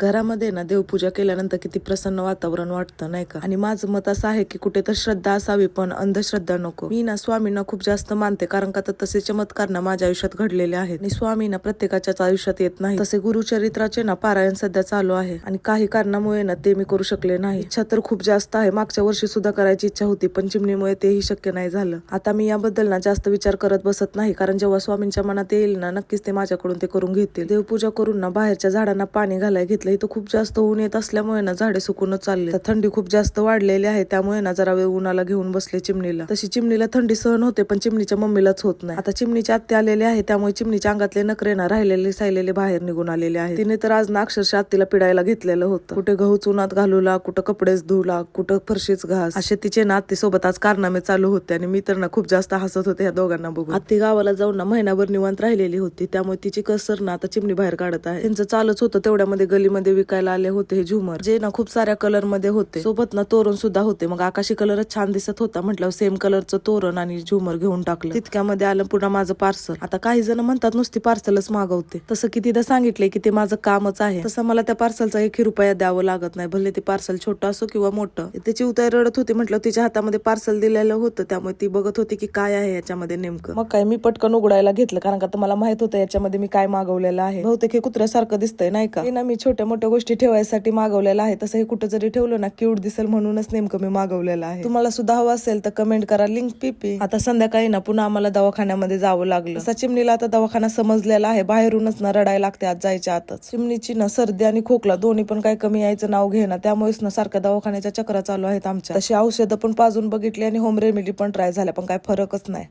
घरामध्ये ना देवपूजा केल्यानंतर किती प्रसन्न वातावरण वाटतं नाही का? आणि माझं मत असं आहे की कुठे तर श्रद्धा असावी पण अंधश्रद्धा नको. मी ना स्वामींना खूप जास्त मानते कारण का तर तसे चमत्कार ना माझ्या आयुष्यात घडलेले आहेत. आणि स्वामी ना प्रत्येकाच्याच आयुष्यात येत नाही. तसे गुरुचरित्राचे ना पारायण सध्या चालू आहे. आणि काही कारणामुळे ना ते मी करू शकले नाही. इच्छा तर खूप जास्त आहे. मागच्या वर्षी सुद्धा करायची इच्छा होती पण चिमणीमुळे तेही शक्य नाही झालं. आता मी याबद्दल ना जास्त विचार करत बसत नाही कारण जेव्हा स्वामींच्या मनात येईल ना नक्कीच ते माझ्याकडून ते करून घेतील. देवपूजा करून ना बाहेरच्या झाडांना पाणी घालाय घेतलं इथं खूप जास्त ऊन येत असल्यामुळे ना झाडे सुकूनच चालले तर थंडी खूप जास्त वाढलेली आहे त्यामुळे ना जरा वेळ उन्हाला घेऊन बसले चिमणीला. तशी चिमणीला थंडी सहन होते पण चिमणीच्या मम्मीलाच होत नाही. आता चिमणीच्या आत्ते आलेले आहे त्यामुळे चिमणीच्या अंगातले नकरे ना राहिलेले सायलेले बाहेर निघून आलेले आहे तिने तर आज ना अक्षरशः आत्तीला पिडायला घेतलेलं होतं. कुठे गहूच उन्हात घालूला कुठं कपडेच धुला कुठं फरशीच घास. असे तिचे ना आत्ती सोबत आज कारनामे चालू होते आणि मी तर ना खूप जास्त हसत होते या दोघांना बघून. आत्ती गावाला जाऊन ना महिनाभर निवांत राहिलेली होती त्यामुळे तिची कसर ना आता चिमणी बाहेर काढत आहे. त्यांचं चालूच होतं तेवढ्यामध्ये गली मध्ये विकायला आले होते हे झुमर. जे ना खूप साऱ्या कलरमध्ये होते. सोबत ना तोरण सुद्धा होते. मग आकाशी कलरच छान दिसत होता म्हटलं सेम कलरचं तोरण आणि झुमर घेऊन टाकलं. तितक्यामध्ये आलं पुन्हा माझं पार्सल आता काही जण म्हणतात नुसती पार्सलच मागवते. तसं कितीदा सांगितले की ते माझं कामच आहे. तसं मला त्या पार्सलचा एकही रुपया द्यावं लागत नाही. भले ते पार्सल छोटं असो किंवा मोठं. त्याची उताय रडत होती म्हटलं तिच्या हातामध्ये पार्सल दिलेलं होतं. त्यामुळे ती बघत होती की काय आहे याच्यामध्ये नेमकं. मग काय मी पटकन उघडायला घेतलं. कारण का मला माहीत होतं याच्यामध्ये मी काय मागवलेलं आहे. बहुतेक हे कुत्र्यासारखं दिसतंय नाही का? हे ना मी छोट्या मोठ्या गोष्टी ठेवायसाठी मागवलेलं आहे तसं हे कुठं जरी ठेवलं ना क्यूट दिसेल म्हणूनच नेमकं मी मागवलेलं आहे. तुम्हाला सुद्धा हवं असेल तर कमेंट करा लिंक पीपी आता संध्याकाळी ना पुन्हा आम्हाला दवाखान्यामध्ये जावं लागलं. तसा चिमणीला आता दवाखाना समजलेला आहे. बाहेरूनच ना रडायला लागते आज जायच्या आतच. चिमणीची ना सर्दी आणि खोकला दोन्ही पण काय कमी यायचं नाव घेणं त्यामुळेच ना सारख्या दवाखान्याच्या चक्रा चालू आहेत आमच्या. तशी औषधं पण पाजून बघितली आणि होम रेमेडी पण ट्राय झाल्या पण काय फरकच नाही.